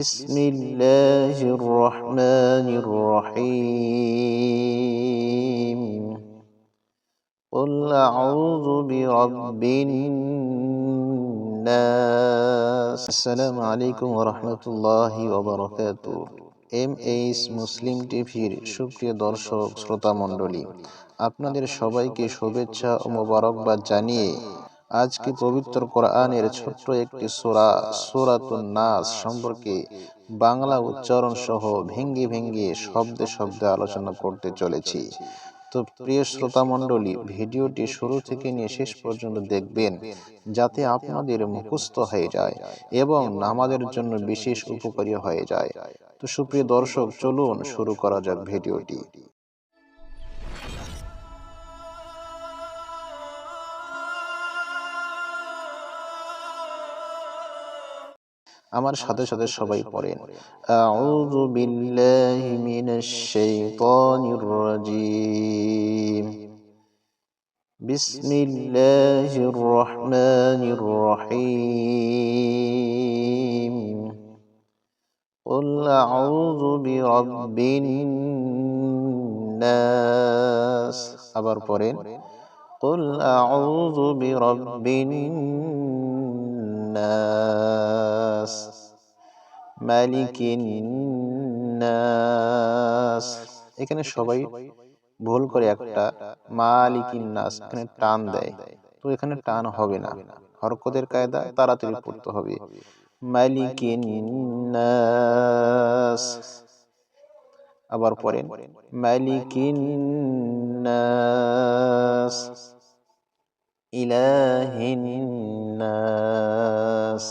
بسم الله الرحمن الرحيم قل أعوذ برب الناس السلام عليكم ورحمة الله وبركاته M H মুসলিম টিভির সুপ্রিয় দর্শক শ্রোতা মণ্ডলী আপনাদের সবাইকে শুভেচ্ছা ও মোবারকবাদ জানিয়ে আজকে পবিত্র কোরআনের ছোট্ট একটি সোরা সোরাতুন নাস সম্পর্কে বাংলা উচ্চারণ সহ ভেঙ্গে ভেঙ্গে শব্দে শব্দে আলোচনা করতে চলেছি। তো প্রিয় শ্রোতা মণ্ডলী ভিডিওটি শুরু থেকে নিয়ে শেষ পর্যন্ত দেখবেন যাতে আপনাদের মুখস্থ হয়ে যায় এবং নামাজের জন্য বিশেষ উপকারী হয়ে যায়। তো সুপ্রিয় দর্শক চলুন শুরু করা যাক ভিডিওটি। আমার সাথে সাথে সবাই পড়েন আউযু বিল্লাহি মিনাশ শাইতানির রাজীম বিসমিল্লাহির রহমানির রহিম قل أعوذ برب الناس আবার পড়েন قل أعوذ برب الناس ملك الناس এখানে সবাই ভুল করে একটা মালিকিন নাস এখানে টান দেয় তো এখানে টান হবে না হরকতের কায়দা তাড়াতাড়ি পড়তে হবে মালিকিন নাস আবার পড়েন মালিকিন নাস ইলাহিন নাস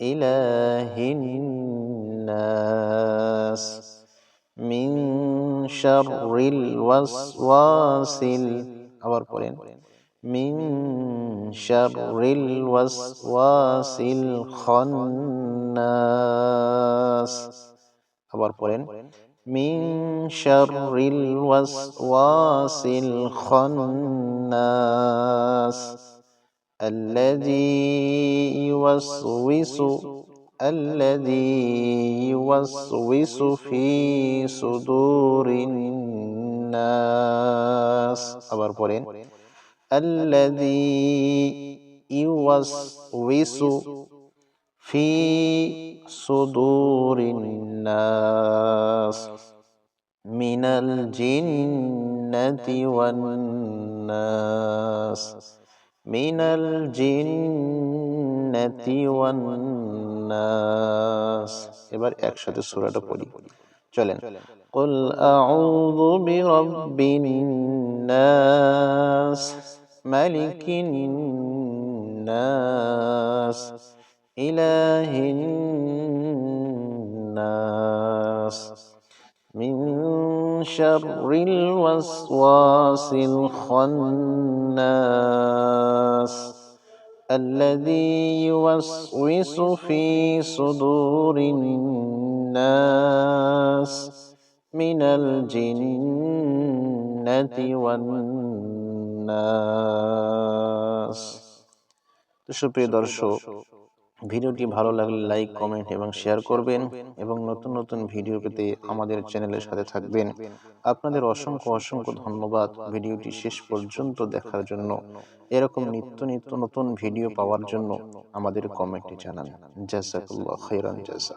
ইলাহিন নাস মিন শাররিল ওয়াসওয়াসিল আবার পড়েন। মিন শাররিল ওয়াসওয়াসিল খান্নাস আবার পড়েন। মিন শাররিল ওয়াসওয়াসিল খান্নাস الذي يوسوس الذي يوسوس في صدور الناس আবার পড়েন الذي يوسوس في صدور الناس من الجنة والناس من الجنة والناس এবার একসাথে সূরাটা পড়ি চলেন قل أعوذ برب الناس ملك الناس إله الناس من شر الوسواس الخناس الذي يوسوس في صدور الناس من الجنة والناس সুপ্রিয় দর্শক ভিডিওটি ভালো লাগলে লাইক কমেন্ট এবং শেয়ার করবেন এবং নতুন নতুন ভিডিও পেতে আমাদের চ্যানেলের সাথে থাকবেন। আপনাদের অসংখ্য অসংখ্য ধন্যবাদ। ভিডিওটি শেষ পর্যন্ত দেখার জন্য। এরকম নিত্য নিত্য নতুন ভিডিও পাওয়ার জন্য আমাদের কমেন্টে জানান। জাজাকুল্লাহ খৈরান জাজা।